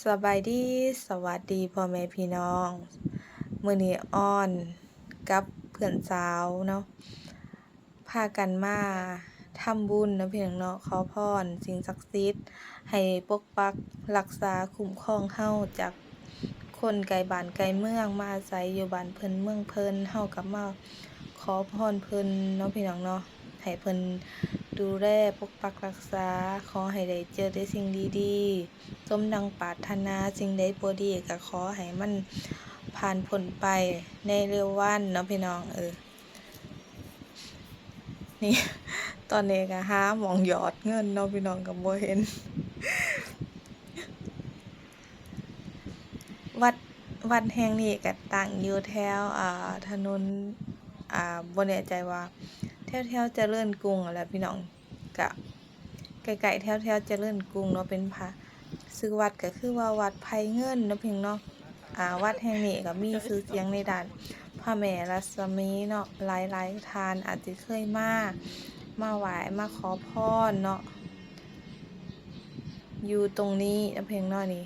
สบายดีสวัสดีพ่อแม่พี่น้องมือนี้อ้อนกับเพื่อนสาวเนาะพากันมาทำบุญนะพี่น้องเนาะขอพรสิ่งศักดิ์สิทธิ์ให้ปกปักรักษาคุ้มครองเฮาจากคนไกลบ้านไกลเมืองมาอาศัยอยู่บ้านเพิ่นเมืองเพิ่นเฮากับมาขอพรเพิ่นเนาะพี่น้องเนาะให้เพิ่น ดูแลปกปักรักษา ขอให้ได้เจอแต่สิ่งดีๆ สมดังปรารถนาสิ่งใดบ่ดีก็ขอให้มันผ่านพ้นไปในเร็ววันเนาะพี่น้องเออ นี่ตอนนี้ก็หาหมองหยอดเงินเนาะพี่น้องก็บ่เห็น วัดวัดแห่งนี้ก็ตั้งอยู่แถวอ่าถนนอ่าบ่แน่ใจว่า แถวแถวเจริญกรุงนั่นแหละพี่น้องก็ไกลๆแถวแถวเจริญกรุงเนาะเป็นพระชื่อวัดก็คือว่าวัดไผ่เงินเนาะเพียงเนาะอ่าวัดแห่งนี้ก็มีชื่อเสียงในด้านพระแม่รัศมีเนาะหลายๆทานอาจจะเคยมามาไหว้มาขอพรเนาะอยู่ตรงนี้เนะเพียงเนาะนี่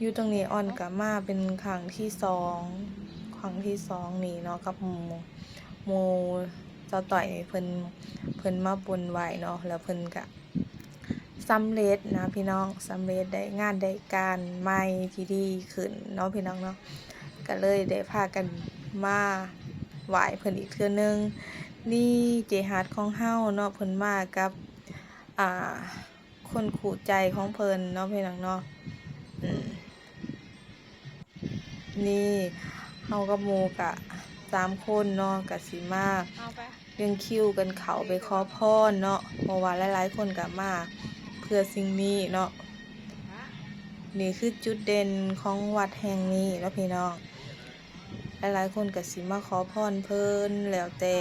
อยู่ตรงนี้อ่อนกับมาเป็นครั้งที่สองครั้งที่สองนี่เนาะกับหมูหมู เจ้าต่อยเพิ่นเพิ่นมาบนไหว้เนาะแล้วเพิ่นก็สำเร็จนะพี่น้องสำเร็จได้งานได้การใหม่ที่ดีขึ้นเนาะพี่น้องเนาะก็เลยได้พากันมาไหว้เพิ่นอีกเทื่อนึงนี่เจฮาร์ดของเฮาเนาะเพิ่นมากับอ่าคนขู่ใจของเพิ่นเนาะพี่น้องเนาะนี่เฮากับหมู่กะสามคนเนาะกะสิมา เอาไปเรื่องคิวกันเขาไปขอพรเนาะเพราะว่าหลายๆคนก็มาเพื่อสิ่งนี้เนาะนี่คือจุดเด่นของวัดแห่งนี้แล้วพี่น้อง หลายๆคนก็สิมาขอพรเพิ่นแล้วแต่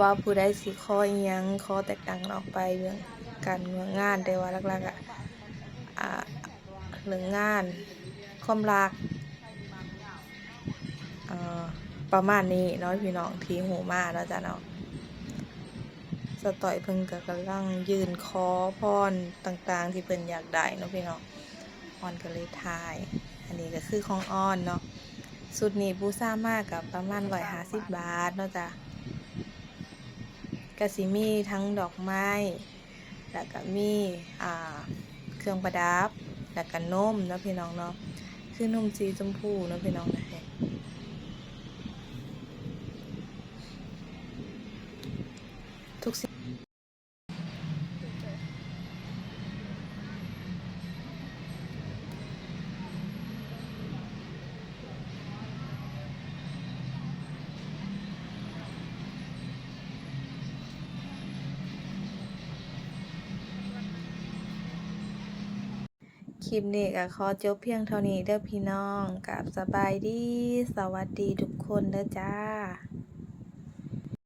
ว่าผู้ใดสิขออียังขอแตกต่างออกไปเรื่องการเมืองงานแต่ว่าหลักๆอะเรื่องงานความรัก ประมาณนี้เนาะพี่น้องทีหูมาแล้วจ้ะเนาะสต่อยเพิ่งก็กำลังยืนคอพรต่างๆ ที่เพิ่นอยากได้เนาะพี่น้องออนก็เลยทาย อันนี้ก็คือของอ้อนเนาะสุดนี้บูซ่ามากกับประมาณร้อยห้าสิบบาทเนาะจ้ะกสิมีทั้งดอกไม้ แล้วก็มีอ่าเครื่องประดับ แล้วก็นมเนาะพี่น้องเนาะ คือนมสีชมพูเนาะพี่น้องนะเฮ้ ทุกสิ่งค ลิปนี้ก็ขอจบเพียงเท่านี้เด้อพี่น้องกับสบายดี สวัสดีทุกคนเด้อจ้า